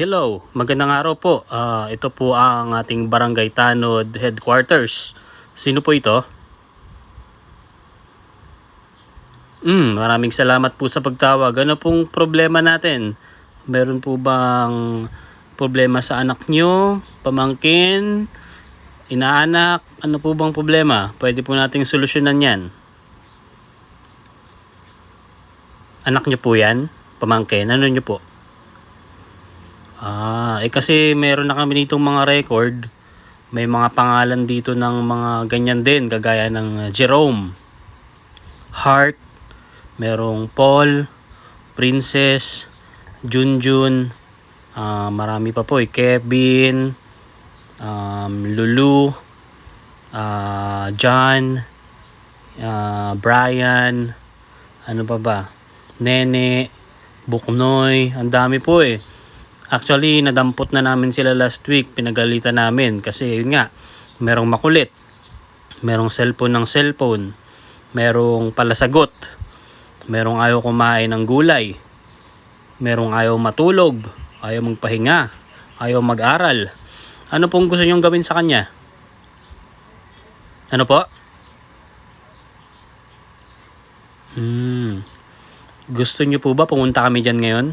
hello. Magandang araw po. Ah, ito po ang ating Barangay Tanod Headquarters. Sino po ito? Hmm, maraming salamat po sa pagtawag. Ano pong problema natin? Meron po bang problema sa anak nyo? Pamangkin? Inaanak? Ano po bang problema? Pwede po nating solusyonan yan. Anak nyo po yan? Pamangkin? Ano nyo po? Eh kasi meron na kami ditong mga record. May mga pangalan dito ng mga ganyan din, kagaya ng uh, Jerome, Hart, merong Paul, Princess, Junjun, ah, marami pa po eh, Kevin, um, Lulu, ah, John, ah, Brian, ano pa ba? Nene, Buknoy, ang dami po eh. Actually, nadampot na namin sila last week. Pinagalitan namin kasi yun nga, merong makulit. Merong cellphone ng cellphone. Merong palasagot. Merong ayaw kumain ng gulay. Merong ayaw matulog. Ayaw magpahinga. Ayaw mag-aral. Ano pong gusto nyong gawin sa kanya? Ano po? Hmm. Gusto niyo po ba pumunta kami dyan ngayon?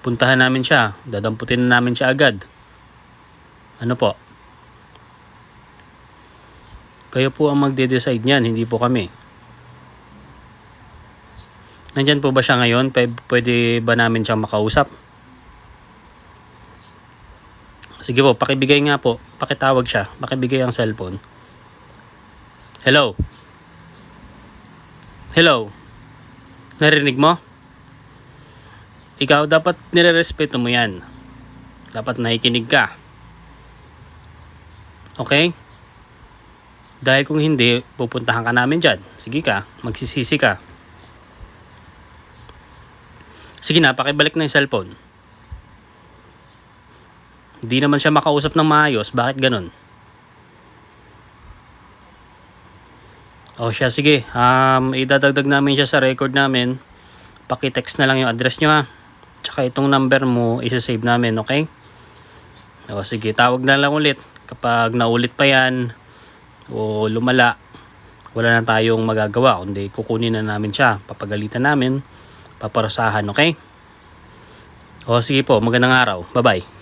Puntahan namin siya. Dadamputin na namin siya agad. Ano po? Kayo po ang magde-decide niyan, hindi po kami. Nandyan po ba siya ngayon? P- pwede ba namin siyang makausap? Sige po, pakibigay nga po. Pakitawag siya. Pakibigay ang cellphone. Hello? Hello? Narinig mo? Ikaw dapat nirerespeto mo yan. Dapat nakikinig ka. Okay? Dahil kung hindi, pupuntahan ka namin dyan. Sige ka, magsisisi ka. Sige na, pakibalik na yung cellphone. Hindi naman siya makausap ng maayos. Bakit ganun? O siya, sige. Um, idadagdag namin siya sa record namin. Pakitext na lang yung address nyo ha. Tsaka itong number mo, isa-save namin, okay? O sige, tawag na lang ulit. Kapag naulit pa yan, o lumala, wala na tayong magagawa. Kundi kukunin na namin siya. Papagalitan namin, paparasahan, okay? O sige po, magandang araw. Bye-bye.